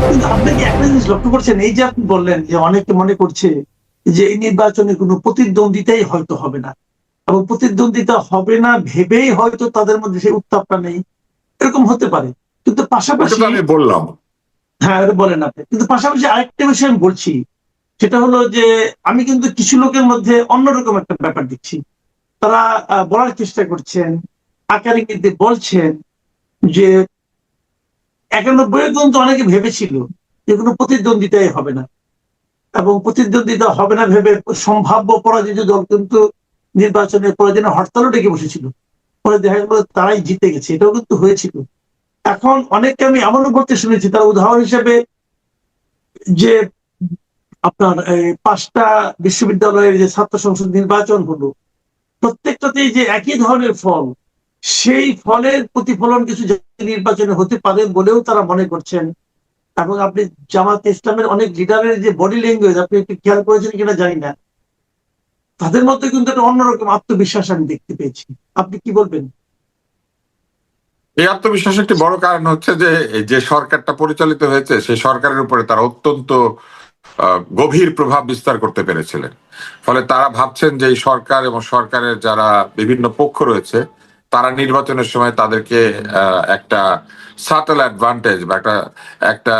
কিন্তু আপনি কি একটা জিনিস লক্ষ্য করছেন? এই যে আপনি বললেন যে অনেকে মনে করছে যে এই নির্বাচনে কোনো প্রতিদ্বন্দ্বিতাই হয়তো হবে না। এবং প্রতিদ্বন্দ্বিতা হবে না ভেবেই হয়তো তাদের মধ্যে সেই উত্তাপটা নেই। এরকম হতে পারে। কিন্তু পাশাপাশি আমি বললাম। হ্যাঁ বলেন আপনি। কিন্তু পাশাপাশি আরেকটা বিষয় আমি বলছি সেটা হলো যে আমি কিন্তু কিছু লোকের মধ্যে অন্যরকম একটা ব্যাপার দেখছি। তারা বলার চেষ্টা করছেন আকারে কিন্তু বলছেন যে একানব্বই কিন্তু অনেকে ভেবেছিল যে কোনো প্রতিদ্বন্দ্বিতাই হবে না। এবং প্রতিদ্বন্দ্বিতা হবে না ভেবে সম্ভাব্য পরাজিত দল কিন্তু নির্বাচনের পরাজনে হরতালও ডেকে বসেছিল। পরে দেখা গেল তারাই জিতে গেছে, এটাও কিন্তু হয়েছিল। এখন অনেককে আমি এমনও বলতে শুনেছি, তার উদাহরণ হিসেবে যে আপনার পাঁচটা বিশ্ববিদ্যালয়ের যে ছাত্র সংসদ নির্বাচন হলো, প্রত্যেকটাতেই যে একই ধরনের ফল সেই ফলের প্রতিফলন কিছু নির্বাচনে হতে পারে বলেও তারা মনে করছেন। এবং আপনি জামাত ইসলামের অনেক লিডারের যে বডি ল্যাঙ্গুয়েজ আপনি একটু খেয়াল করেছেন কিনা জানি না। তাদের মধ্যে কিন্তু একটা অন্যরকম আত্মবিশ্বাস আমি দেখতে পেয়েছি। আপনি কি বলবেন? এই আত্মবিশ্বাস একটি বড় কারণ হচ্ছে যে যে সরকারটা পরিচালিত হয়েছে, সেই সরকারের উপরে তারা অত্যন্ত গভীর প্রভাব বিস্তার করতে পেরেছিলেন। ফলে তারা ভাবছেন যে এই সরকার এবং সরকারের যারা বিভিন্ন পক্ষ রয়েছে তারা নির্বাচনের সময় তাদেরকে একটা সাটেল অ্যাডভান্টেজ বা একটা একটা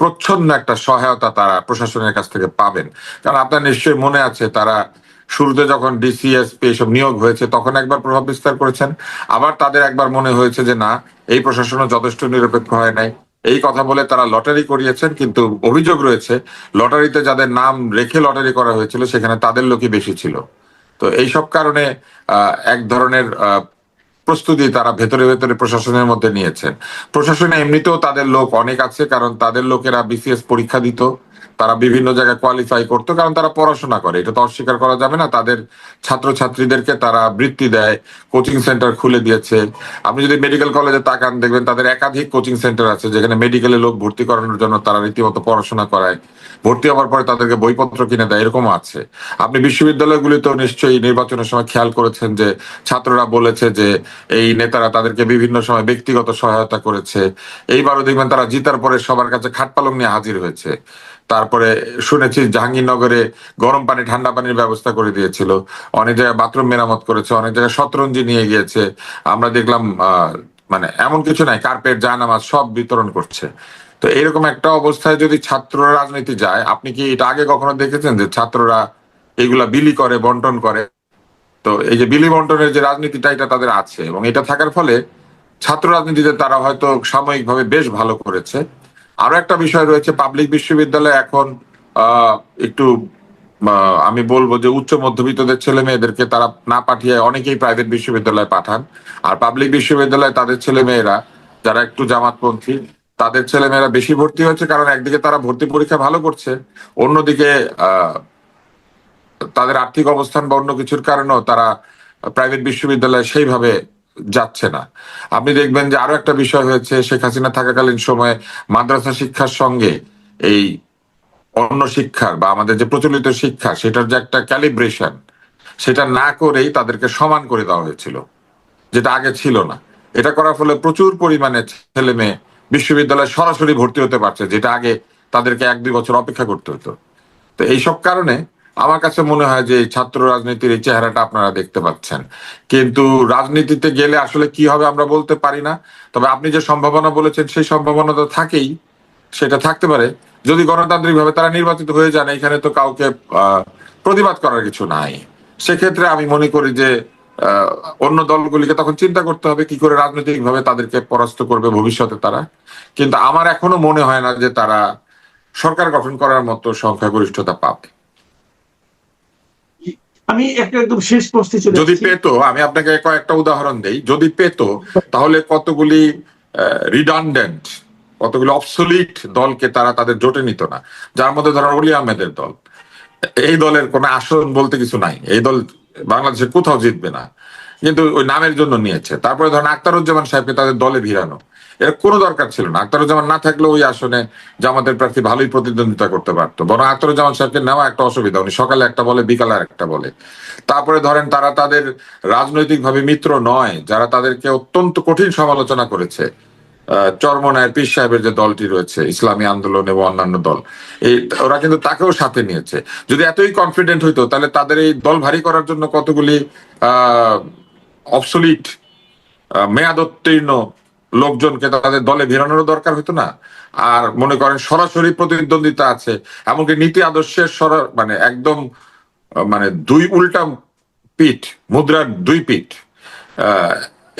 প্রচ্ছন্ন একটা সহায়তা তারা প্রশাসনের কাছ থেকে পাবেন। কারণ আপনার নিশ্চয়ই মনে আছে তারা শুরুতে যখন ডিসিএসপি এসব নিয়োগ হয়েছে তখন একবার প্রভাব বিস্তার করেছেন। আবার তাদের একবার মনে হয়েছে যে না, এই প্রশাসনও যথেষ্ট নিরপেক্ষ হয় নাই। এই কথা বলে তারা লটারি করিয়েছেন, কিন্তু অভিযোগ রয়েছে, লটারিতে যাদের নাম রেখে লটারি করা হয়েছিল সেখানে তাদের লোকই বেশি ছিল। তো এই সব কারণে এক ধরনের প্রস্তুতি তারা ভেতরে ভেতরে প্রশাসনের মধ্যে নিয়েছেন। প্রশাসনে এমনিতেও তাদের লোক অনেক আছে, কারণ তাদের লোকেরা বিসিএস পরীক্ষা দিত। তারা বিভিন্ন জায়গায় কোয়ালিফাই করতো, কারণ তারা পড়াশোনা করে। এটা তো অস্বীকার করা যাবে না। তাদের ছাত্রছাত্রীদেরকে তারা বৃত্তি দেয় কোচিং সেন্টার খুলে দিয়েছে। আপনি যদি মেডিকেল কলেজে তাকান, দেখবেন তাদের একাধিক কোচিং সেন্টার আছে, যেখানে মেডিকেলে লোক ভর্তি করানোর জন্য তারা রীতিমতো পড়াশোনা করায়। ভর্তি হওয়ার পরে তাদেরকে বইপত্র কিনে দেয় এরকম আছে। আপনি বিশ্ববিদ্যালয়গুলিতেও নিশ্চয়ই নির্বাচনের সময় খেয়াল করেছেন যে ছাত্ররা বলেছে যে এই নেতারা তাদেরকে বিভিন্ন সময় ব্যক্তিগত সহায়তা করেছে। এইবারও দেখবেন তারা জিতার পরে সবার কাছে খাটপালং নিয়ে হাজির হয়েছে। তারপরে শুনেছি জাহাঙ্গীরনগরে গরম পানি, ঠান্ডা পানির ব্যবস্থা করে দিয়েছিল। অনেক জায়গায় বাথরুম মেরামত করেছে, অনেক জায়গায় শতরঞ্জি নিয়ে গিয়েছে। আমরা দেখলাম মানে এমন কিছু নাই, কার্পেট জাহানামাজ সব বিতরণ করছে। তো এরকম একটা অবস্থায় যদি ছাত্র রাজনীতি যায়, আপনি কি এটা আগে কখনো দেখেছেন যে ছাত্ররা এগুলা বিলি করে, বন্টন করে? তো এই যে বিলি বন্টনের যে রাজনীতিটা, এটা তাদের আছে এবং এটা থাকার ফলে ছাত্র রাজনীতিতে তারা হয়তো সাময়িকভাবে বেশ ভালো করেছে। আরও একটা বিষয় রয়েছে পাবলিক বিশ্ববিদ্যালয় এখন একটু আমি বলব যে উচ্চ মধ্যবিত্তদের ছেলে মেয়েদেরকে তারা না পাঠিয়ে অনেকেই প্রাইভেট বিশ্ববিদ্যালয়ে পাঠান। আর পাবলিক বিশ্ববিদ্যালয়ে তাদের ছেলে মেয়েরা, যারা একটু জামাতপন্থী, তাদের ছেলে মেয়েরা বেশি ভর্তি হচ্ছে কারণ একদিকে তারা ভর্তি পরীক্ষা ভালো করছে, অন্যদিকে তাদের আর্থিক অবস্থান বা অন্য কিছুর কারণেও তারা প্রাইভেট বিশ্ববিদ্যালয়ে সেইভাবে যাচ্ছে না। আপনি দেখবেন যে আরও একটা বিষয় হয়েছে, শেখ হাসিনা থাকাকালীন সময়ে মাদ্রাসা শিক্ষার সঙ্গে এই অন্য শিক্ষার বা আমাদের যে প্রচলিত শিক্ষা, সেটার যে একটা ক্যালিব্রেশন সেটা না করেই তাদেরকে সমান করে দেওয়া হয়েছিল, যেটা আগে ছিল না। এটা করার ফলে প্রচুর পরিমাণে ছেলে মেয়ে বিশ্ববিদ্যালয়ে সরাসরি ভর্তি হতে পারছে, যেটা আগে তাদেরকে এক দুই বছর অপেক্ষা করতে হতো। তো এইসব কারণে আমার কাছে মনে হয় যে ছাত্র রাজনীতির এই চেহারাটা আপনারা দেখতে পাচ্ছেন। কিন্তু রাজনীতিতে গেলে আসলে কি হবে আমরা বলতে পারি না। তবে আপনি যে সম্ভাবনা বলেছেন, সেই সম্ভাবনা তো থাকেই। সেটা থাকতে পারে। যদি গণতান্ত্রিক ভাবে তারা নির্বাচিত হয়ে যান, এখানে তো কাউকে প্রতিবাদ করার কিছু নাই। সেক্ষেত্রে আমি মনে করি যে অন্য দলগুলিকে তখন চিন্তা করতে হবে, কি করে রাজনৈতিক ভাবে তাদেরকে পরাস্ত করবে ভবিষ্যতে তারা। কিন্তু আমার এখনও মনে হয় না যে তারা সরকার গঠন করার মতো সংখ্যাগরিষ্ঠতা পাবে। আমি একটা একদম শেষ প্রশ্নে চলে যদি। পেতো আমি আপনাকে কয়েকটা উদাহরণ দেই। যদি পেতো তাহলে কতগুলি রিডান্ডেন্ট কতগুলি অবসলিট দলকে তারা তাদের জোটে নিত না। যার মধ্যে ধরেন অলি আহমেদের দল। এই দলের কোনো আসন বলতে কিছু নাই। এই দল বাংলাদেশে কোথাও জিতবে না। কিন্তু ওই নামের জন্য নিয়েছে। তারপরে ধরেন আক্তারুজ্জামান সাহেবকে তাদের দলে ভিড়ানো। এর কোনো দরকার ছিল না। আক্তারুজ্জামান না থাকলে ওই আসনে জামাতের প্রার্থী ভালোই প্রতিদ্বন্দ্বিতা করতে পারতো। বরং আক্তারুজ্জামান সাহেবকে নেওয়া একটা অসুবিধা। উনি সকালে একটা বলে বিকালে আর একটা বলে। তারপরে ধরেন তারা তাদের রাজনৈতিক ভাবে মিত্র নয় যারা তাদেরকে অত্যন্ত কঠিন সমালোচনা করেছে। আহ, চরমনায়ের পীর সাহেবের যে দলটি রয়েছে ইসলামী আন্দোলন এবং অন্যান্য দল এই ওরা কিন্তু তাকেও সাথে নিয়েছে। যদি এতই কনফিডেন্ট হইতো তাহলে তাদের এই দল ভারী করার জন্য কতগুলি আহ অবসলিট মেয়াদোত্তীর্ণ লোকজনকে তাদের দলে ভিড়ানোর দরকার হতো না। আর মনে করেন সরাসরি প্রতিদ্বন্দ্বিতা আছে, এমনকি নীতি আদর্শের সরা মানে একদম মানে দুই উল্টা পিঠ, মুদ্রার দুই পিঠ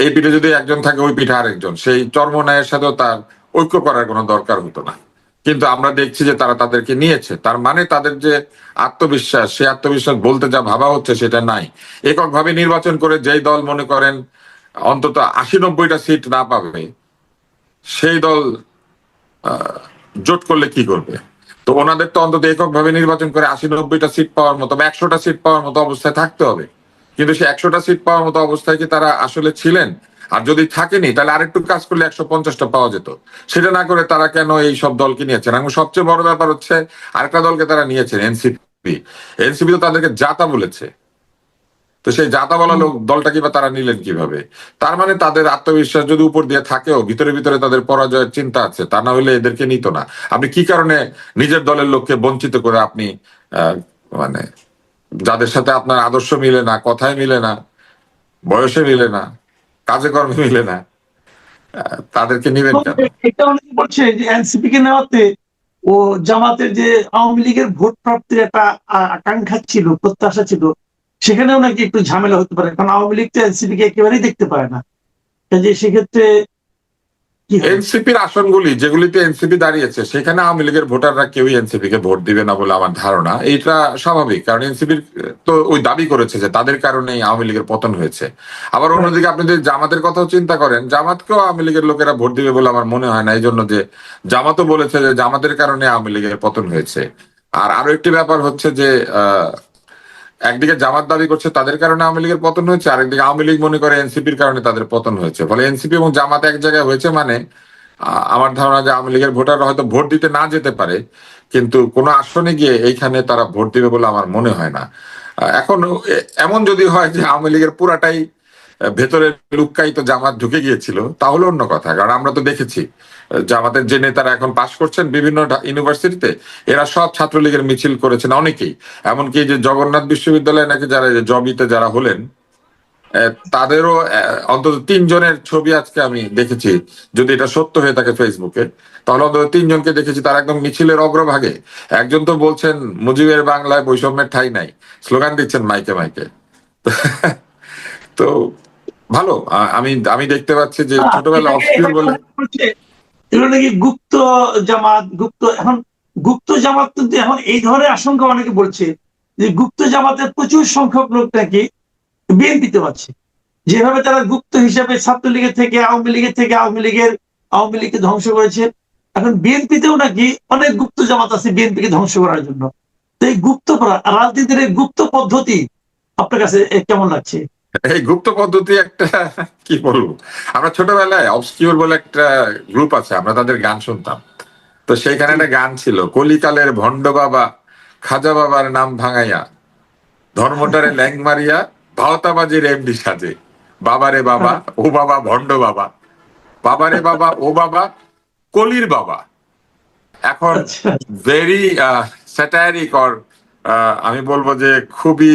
এই পিঠে যদি একজন থাকে ওই পিঠে আরেকজন। সেই চর্মনায়ের সাথেও তার ঐক্য করার কোনো দরকার হতো না। কিন্তু আমরা দেখছি যে তারা তাদেরকে নিয়েছে। তার মানে তাদের যে আত্মবিশ্বাস সে আত্মবিশ্বাস বলতে যা ভাবা হচ্ছে সেটা নাই। এককভাবে নির্বাচন করে যেই দল মনে করেন অন্তত আশি নব্বইটা সিট না পাবে, সেই দল জোট করলে কি করবে? তো ওনাদের তো অন্তত এককভাবে নির্বাচন করে আশি নব্বইটা সিট পাওয়ার মতো বা একশোটা সিট পাওয়ার মতো অবস্থায় থাকতে হবে। কিন্তু সে একশোটা সিট পাওয়ার মতো অবস্থায় কি তারা আসলে ছিলেন? আর যদি থাকেনি, তাহলে আরেকটু কাজ করলে একশো পঞ্চাশটা পাওয়া যেত। সেটা না করে তারা কেন এই সব দলকে নিয়েছেন? এবং সবচেয়ে বড় ব্যাপার হচ্ছে, আরেকটা দলকে তারা নিয়েছেন, এনসিপি। এনসিপি তো তাদেরকে জাতা বলেছে। তো সেই জাতা বলা লোক দলটাকে বা তারা নিলেন কীভাবে? তার মানে তাদের আত্মবিশ্বাস যদি উপর দিয়ে থাকেও, ভিতরে ভিতরে তাদের পরাজয়ের চিন্তা আছে, তা না হলে এদেরকে নিত না। আপনি কি কারণে নিজের দলের লোককে বঞ্চিত করে আপনি মানে যাদের সাথে আপনার আদর্শ মিলে না, কথায় মিলে না, বয়সে মিলে না, কাজে কর্মে মিলে না তাদেরকে নিবেন এটা অনেকে বলছে যে এনসিপি কে নেওয়াতে ও জামাতের যে আওয়ামী লীগের ভোট প্রাপ্তির একটা আকাঙ্ক্ষা ছিল, প্রত্যাশা ছিল সেখানেও নাকি একটু ঝামেলা হতে পারে, কারণ আওয়ামী লীগ তো এনসিপি কে একেবারেই দেখতে পায় না। কাজে সেক্ষেত্রে? এনসিপির আসনগুলি, যেগুলিতে এনসিপি দাঁড়িয়েছে, সেখানে আওয়ামী লীগের ভোটাররা কেউই এনসিপি কে ভোট দিবে না বলে আমার ধারণা। এটা স্বাভাবিক, কারণ এনসিপির তো ওই দাবি করেছে যে তাদের কারণেই আওয়ামী লীগের পতন হয়েছে। আবার অন্যদিকে আপনি যদি জামাতের কথাও চিন্তা করেন, জামাতকেও আওয়ামী লীগের লোকেরা ভোট দিবে বলে আমার মনে হয় না এই জন্য যে জামাতও বলেছে যে জামাতের কারণে আওয়ামী লীগের পতন হয়েছে। আর আরও একটি ব্যাপার হচ্ছে যে, আহ একদিকে জামাত দাবি করছে তাদের কারণে আওয়ামী লীগের পতন হয়েছে আরেকদিকে আওয়ামী লীগ মনে করে এনসিপির কারণে তাদের পতন হয়েছে। ফলে এনসিপি এবং জামাত এক জায়গায় হয়েছে মানে আমার ধারণা যে আওয়ামী লীগের ভোটাররা হয়তো ভোট দিতে না যেতে পারে, কিন্তু কোনো আসনে গিয়ে এইখানে তারা ভোট দিবে বলে আমার মনে হয় না। এখন এমন যদি হয় যে আওয়ামী লীগের পুরাটাই ভেতরে লুক্কায়িত জামাত ঢুকে গিয়েছিল, তাহলে অন্য কথা। কারণ আমরা তো দেখেছি জামাতের যে নেতারা এখন পাশ করছেন, বিভিন্ন ইউনিভার্সিটিতে, এরা সব ছাত্রলীগের মিছিল করেছেন অনেকেই। এমনকি যে জগন্নাথ বিশ্ববিদ্যালয়ে নাকি যারা জবিতে যারা হলেন তাদেরও অন্তত তিনজনের ছবি আজকে আমি দেখেছি। যদি এটা সত্য হয়ে থাকে ফেসবুকে, তাহলে অন্তত তিনজনকে দেখেছি, তারা একদম মিছিলের অগ্রভাগে। একজন তো বলছেন, মুজিবের বাংলায় বৈষম্যের ঠাই নাই। স্লোগান দিচ্ছেন মাইকে মাইকে। তো ভালো আমি আমি দেখতে পাচ্ছি যে ছোটবেলা এটাকে- বলে এগুলো নাকি গুপ্ত জামাত গুপ্ত এখন গুপ্ত জামাত কিন্তু এখন এই ধরনের আশঙ্কা অনেকে বলছে যে গুপ্ত জামাতের প্রচুর সংখ্যক লোক নাকি বিএনপিতে পাচ্ছে যেভাবে তারা গুপ্ত হিসাবে ছাত্রলীগের থেকে আওয়ামী লীগের থেকে আওয়ামী লীগের আওয়ামী লীগকে ধ্বংস করেছে এখন বিএনপিতেও নাকি অনেক গুপ্ত জামাত আছে বিএনপিকে ধ্বংস করার জন্য। তো এই গুপ্ত রাজনীতির এই গুপ্ত পদ্ধতি আপনার কাছে কেমন লাগছে? এই গুপ্ত পদ্ধতি একটা কি বলব? আমরা ছোটবেলায় অবস্কিউর বলে একটা গ্রুপ আছে আমরা তাদের গান শুনতাম। তো সেইখানে একটা গান ছিল কলিকালের ভণ্ড বাবা খাজা বাবার নাম ভাঙাইয়া ধর্মটারে ল্যাং মারিয়া ভাওতাবাজির এমডি সাজে। বাবারে বাবা ও বাবা ভণ্ড বাবা। বাবারে বাবা ও বাবা কলির বাবা। এখন ভেরি স্যাটারিক অর আমি বলব যে খুবই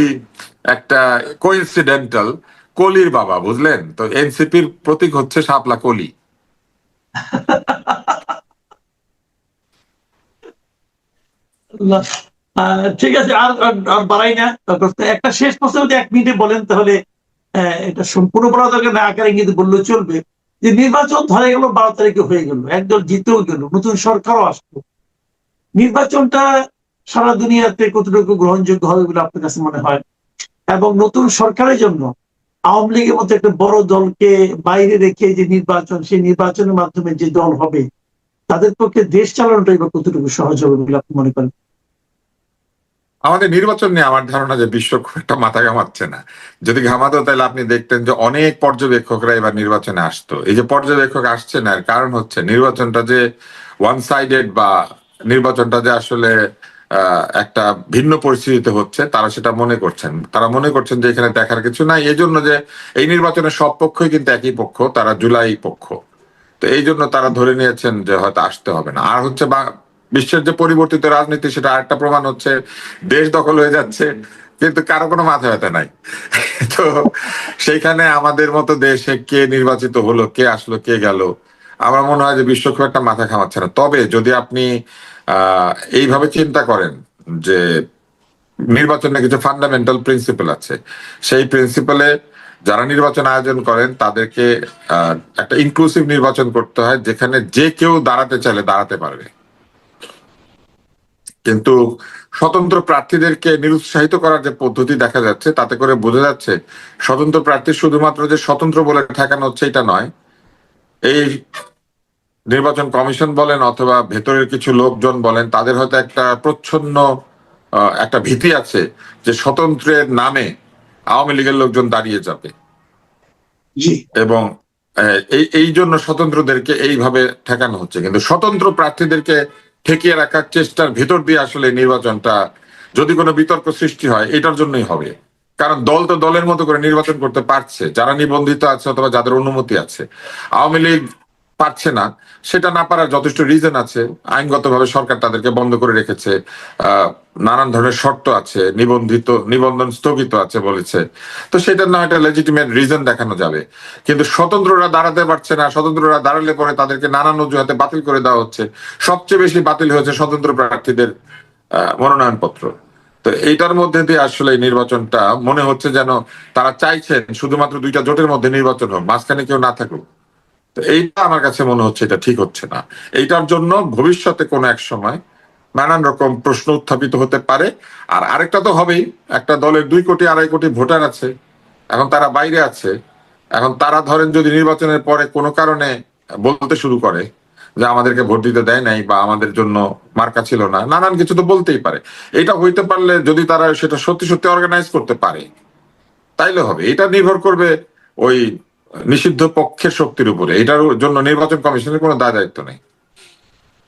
একটা কোইন্সিডেন্টাল কলির বাবা, বুঝলেন? তো এনসিপির প্রতীক হচ্ছে শাপলা কলি। ঠিক আছে, আর, আর- বাড়াই না। একটা শেষ প্রশ্ন যদি এক মিনিটে বলেন, তাহলে এটা সম্পূর্ণ বলা দরকার না, আকারে কিন্তু বললেও চলবে। যে নির্বাচন ধরে গেল, বারো তারিখে হয়ে গেল, একদল জিতেও গেল, নতুন সরকারও আসলো। নির্বাচনটা সারা দুনিয়াতে কতটুকু গ্রহণযোগ্য হবে বলে আপনার কাছে মনে হয়? এবং নতুন সরকারের জন্য আওয়ামী লীগের মতো একটা বড় দলকে বাইরে রেখে যে নির্বাচন, সেই নির্বাচনের মাধ্যমে যে দল হবে, তাদের পক্ষে দেশ চালানোটাই বা কতটুকু সহজ হবে বলে আপনি মনে করেন? আমাদের নির্বাচন নিয়ে আমার ধারণা যে বিশ্ব খুব একটা মাথা ঘামাচ্ছে না। যদি ঘামাতো তাহলে আপনি দেখতেন যে অনেক পর্যবেক্ষকরা এবার নির্বাচনে আসতো। এই যে পর্যবেক্ষক আসছে না, এর কারণ হচ্ছে নির্বাচনটা যে ওয়ান সাইডেড বা নির্বাচনটা যে আসলে একটা ভিন্ন পরিস্থিতিতে হচ্ছে, তারা সেটা মনে করছেন। তারা মনে করছেন যে এখানে দেখার কিছু নাই এই জন্য যে এই নির্বাচনের সব পক্ষই কিন্তু একই পক্ষ, তারা জুলাই পক্ষ। তো এই জন্য তারা ধরে নিয়েছেন যে হয়তো আসতে হবে না। আর হচ্ছে বা, বিশ্বের যে পরিবর্তিত রাজনীতি, সেটা আরেকটা প্রমাণ হচ্ছে, দেশ দখল হয়ে যাচ্ছে, কিন্তু কারও কোনো মাথা ব্যথা নাই। তো সেইখানে আমাদের মতো দেশে কে নির্বাচিত হলো, কে আসলো, কে গেল আমার মনে হয় যে বিশ্ব খুব একটা মাথা খামাচ্ছে না। তবে যদি আপনি এইভাবে চিন্তা করেন যে নির্বাচনে কিছু ফান্ডামেন্টাল প্রিন্সিপাল আছে, সেই প্রিন্সিপালে যারা নির্বাচন আয়োজন করেন তাদেরকে একটা ইনক্লুসিভ নির্বাচন করতে হয়, যেখানে যে কেউ দাঁড়াতে চাইলে দাঁড়াতে পারবে। কিন্তু স্বতন্ত্র প্রার্থীদেরকে নিরুৎসাহিত করার যে পদ্ধতি দেখা যাচ্ছে, তাতে করে বোঝা যাচ্ছে স্বতন্ত্র প্রার্থী শুধুমাত্র যে স্বতন্ত্র বলে ঠেকানো হচ্ছে, এটা নয়। এই নির্বাচন কমিশন বলেন অথবা ভেতরের কিছু লোকজন বলেন তাদের হয়তো একটা প্রচ্ছন্ন একটা ভীতি আছে যে স্বতন্ত্রের নামে আওয়ামী লীগের লোকজন দাঁড়িয়ে যাবে। এবং এই এই জন্য স্বতন্ত্রদেরকে এইভাবে ঠেকানো হচ্ছে। কিন্তু স্বতন্ত্র প্রার্থীদেরকে ঠেকিয়ে রাখার চেষ্টার ভেতর দিয়ে আসলে নির্বাচনটা যদি কোনো বিতর্ক সৃষ্টি হয় এটার জন্যই হবে। কারণ দল তো দলের মতো করে নির্বাচন করতে পারছে। যারা নিবন্ধিত আছে অথবা যাদের অনুমতি আছে। আওয়ামী লীগ পারছে না, সেটা না পারার যথেষ্ট রিজন আছে। আইনগতভাবে সরকার তাদেরকে বন্ধ করে রেখেছে। নানান ধরনের শর্ত আছে, নিবন্ধিত, নিবন্ধন স্থগিত আছে বলেছে। তো সেটার না একটা লেজিটিমেট রিজন দেখানো যাবে। কিন্তু স্বতন্ত্ররা দাঁড়াতে পারছে না, স্বতন্ত্ররা দাঁড়ালে পরে তাদেরকে নানান অজুহাতে বাতিল করে দেওয়া হচ্ছে। সবচেয়ে বেশি বাতিল হয়েছে স্বতন্ত্র প্রার্থীদের মনোনয়নপত্র। তো এইটার মধ্যে দিয়ে আসলে নির্বাচনটা মনে হচ্ছে যেন তারা চাইছেন শুধুমাত্র দুইটা জোটের মধ্যে নির্বাচন হোক, মাঝখানে কেউ না থাকুক। তো এইটা আমার কাছে মনে হচ্ছে এটা ঠিক হচ্ছে না। এইটার জন্য ভবিষ্যতে কোনো এক সময় নানান রকম প্রশ্ন উত্থাপিত হতে পারে। আর আরেকটা তো হবেই, একটা দলের দুই কোটি, আড়াই কোটি ভোটার আছে, এখন তারা বাইরে আছে। এখন তারা ধরেন যদি নির্বাচনের পরে কোনো কারণে বলতে শুরু করে যে আমাদেরকে ভোট দিতে দেয় নাই বা আমাদের জন্য মার্কা ছিল না, নানান কিছু তো বলতেই পারে। এটা হইতে পারলে যদি তারা সেটা সত্যি সত্যি অর্গানাইজ করতে পারে, তাইলে হবে। এটা নির্ভর করবে ওই নিষিদ্ধ পক্ষের শক্তির উপরে। এটার জন্য নির্বাচন কমিশনের কোনো দায় দায়িত্ব নেই।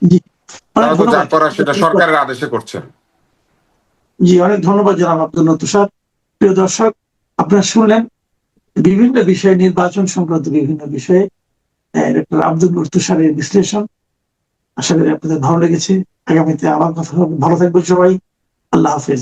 যা। করার সেটা সরকারের আদেশে করছেন। জি অনেক ধন্যবাদ জানাব আব্দুল তুষার প্রিয় দর্শক আপনারা শুনলেন বিভিন্ন বিষয়ে নির্বাচন সংক্রান্ত বিভিন্ন বিষয়ে ডক্টর আব্দুল নুর তুষারের বিশ্লেষণ। আশা করি আপনাদের ভালো লেগেছে। আগামীতে আবার কথা হবে। ভালো থাকবেন সবাই। আল্লাহ হাফেজ।